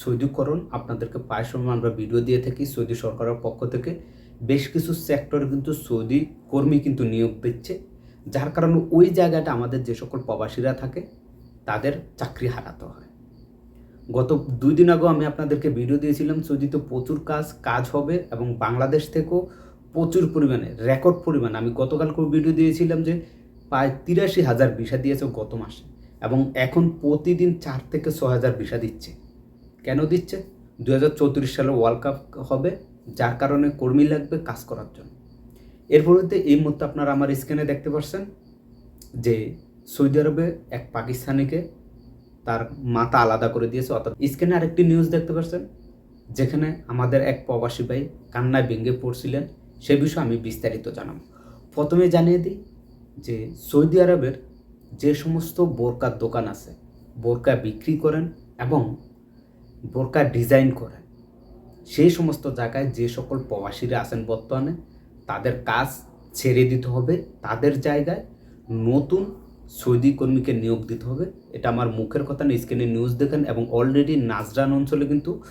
সৌদিকরণ আপনাদেরকে প্রায় সময় আমরা ভিডিও দিয়ে থাকি সৌদি সরকারের পক্ষ থেকে। বেশ কিছু সেক্টরে কিন্তু সৌদি কর্মী কিন্তু নিয়োগ দিচ্ছে। যার কারণে ওই জায়গাটা আমাদের যে সকল প্রবাসীরা থাকে, তাদের চাকরি হারাতে হয়। গত দুই দিন আগেও আমি আপনাদেরকে ভিডিও দিয়েছিলাম, সৌদিতে প্রচুর কাজ কাজ হবে এবং বাংলাদেশ থেকেও প্রচুর পরিমাণে রেকর্ড পরিমাণে। আমি গতকালকেও ভিডিও দিয়েছিলাম যে প্রায় তিরাশি হাজার ভিসা দিয়েছে গত মাসে এবং এখন প্রতিদিন চার থেকে ছ হাজার ভিসা দিচ্ছে। কেন দিচ্ছে? দু হাজার চৌত্রিশ সালে ওয়ার্ল্ড কাপ হবে, যার কারণে কর্মী লাগবে কাজ করার জন্য। এর পরিবর্তে এই মুহূর্তে আপনারা আমার স্ক্রিনে দেখতে পাচ্ছেন যে সৌদি আরবে এক পাকিস্তানিকে তার মাথা আলাদা করে দিয়েছে। অর্থাৎ স্ক্রিনে আরেকটি নিউজ দেখতে পাচ্ছেন যেখানে আমাদের এক প্রবাসী ভাই কান্নায় ভেঙে পড়ছিলেন, সে বিষয়ে আমি বিস্তারিত জানাব। প্রথমে জানিয়ে দিই যে সৌদি আরবের যে সমস্ত বোরকার দোকান আছে, বোরকা বিক্রি করেন এবং বোরকা ডিজাইন করে। সেই সমস্ত জায়গায় যে সকল প্রবাসীরা আছেন বর্তমানে, তাদের কাজ ছেড়ে দিতে হবে। তাদের জায়গায় নতুন সৌদি কর্মীকে নিয়োগ দিতে হবে। এটা আমার মুখের কথা না, স্ক্রিনে নিউজ দেখেন এবং অলরেডি নাজরান অঞ্চলে কিন্তু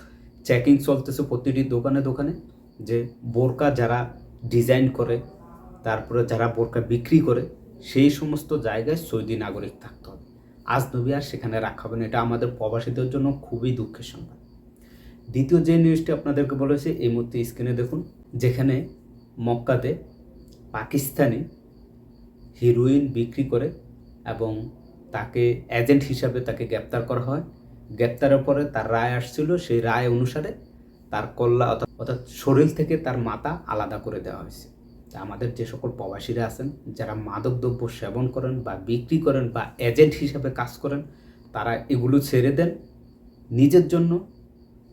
চেকিং চলতেছে প্রতিটি দোকানে দোকানে যে বোরকা যারা ডিজাইন করে, তারপরে যারা বোরকা বিক্রি করে, সেই সমস্ত জায়গায় সৌদি নাগরিক থাকতে হবে। আজ নবী আর সেখানে রাখা হবে না। এটা আমাদের প্রবাসীদের জন্য খুবই দুঃখের সংবাদ। দ্বিতীয় যে নিউজটি আপনাদেরকে বলেছে এই মুহূর্তে স্ক্রিনে দেখুন, যেখানে মক্কাতে পাকিস্তানি হিরোইন বিক্রি করে এবং তাকে এজেন্ট হিসাবে তাকে গ্রেপ্তার করা হয়। গ্রেপ্তারের পরে তার রায় আসছিল, সেই রায় অনুসারে তার কল্লা অর্থাৎ শরীর থেকে তার মাথা আলাদা করে দেওয়া হয়েছে। আমাদের যে সকল প্রবাসীরা আছেন, যারা মাদক দ্রব্য সেবন করেন বা বিক্রি করেন বা এজেন্ট হিসাবে কাজ করেন, তারা এগুলো ছেড়ে দেন। নিজের জন্য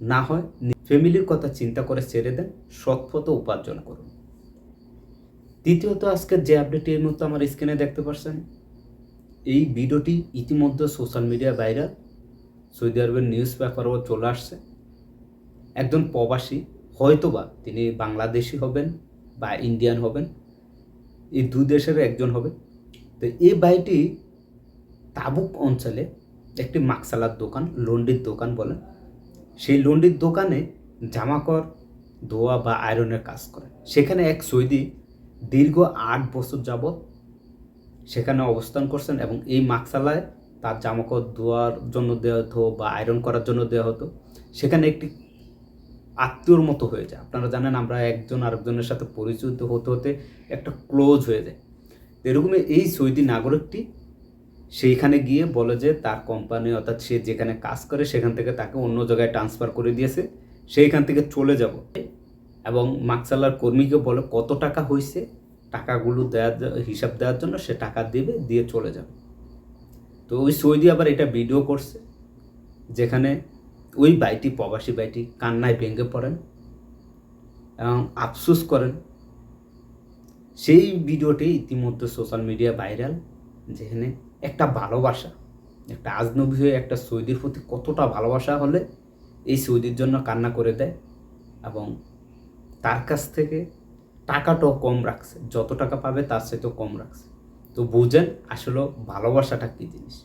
না হয় ফ্যামিলির কথা চিন্তা করে ছেড়ে দেন সৎ পথে উপার্জন করুন। দ্বিতীয়ত, আজকের যে আপডেটটি এই মুহূর্তে আমার স্ক্রিনে দেখতে পাচ্ছেন, এই ভিডিওটি ইতিমধ্যে সোশ্যাল মিডিয়া বাইরে সৌদি আরবের নিউজ পেপারও চলে আসছে। একজন প্রবাসী, হয়তোবা তিনি বাংলাদেশি হবেন বা ইন্ডিয়ান হবেন, এই দুই দেশের একজন হবে তো এই ভাইটি তাবুক অঞ্চলে একটি মাকসালার দোকান, লন্ডির দোকান বলেন। সেই লন্ডির দোকানে জামাকর ধোয়া বা আয়রনের কাজ করে সেখানে এক সৌদি দীর্ঘ আট বছর যাবৎ সেখানে অবস্থান করছেন এবং এই মাকসালায় তার জামাকাপড় ধোয়ার জন্য দেওয়া হতো বা আয়রন করার জন্য দেওয়া হতো। সেখানে একটি আত্মীয়র মতো হয়ে যায়। আপনারা জানেন আমরা একজন আরেকজনের সাথে পরিচিত হতে হতে একটা ক্লোজ হয়ে যায়। এরকমই এই সৌদি নাগরিকটি সেইখানে গিয়ে বলে যে তার কোম্পানি অর্থাৎ সে যেখানে কাজ করে সেখান থেকে তাকে অন্য জায়গায় ট্রান্সফার করে দিয়েছে। সেইখান থেকে চলে যাব। এবং মাকসালার কর্মীকে বলে, কত টাকা হয়েছে টাকাগুলো দেওয়ার হিসাব দেওয়ার জন্য সে টাকা দেবে, দিয়ে চলে যাবে। তো ওই সৌদি আবার এটা ভিডিও করছে, যেখানে ওই বাইটি প্রবাসী বাইটি কান্নায় ভেঙে পড়েন এবং আফসোস করেন। সেই ভিডিওটি ইতিমধ্যে সোশ্যাল মিডিয়া ভাইরাল, যেখানে একটা ভালোবাসা, একটা আজনবী হয়ে একটা সৌদির প্রতি কতটা ভালোবাসা হলে এই সৌদির জন্য কান্না করে দেয় এবং তার কাছ থেকে টাকাটাও কম রাখছে, যত টাকা পাবে তার সাথেও কম রাখছে। তো বুঝেন আসলে ভালোবাসাটা কী জিনিস।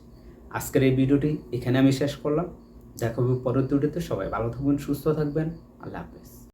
আজকের এই ভিডিওটি এখানে আমি শেষ করলাম। দেখা হবে পরের দুটোতে সবাই ভালো থাকবেন সুস্থ থাকবেন। আল্লাহ হাফেজ।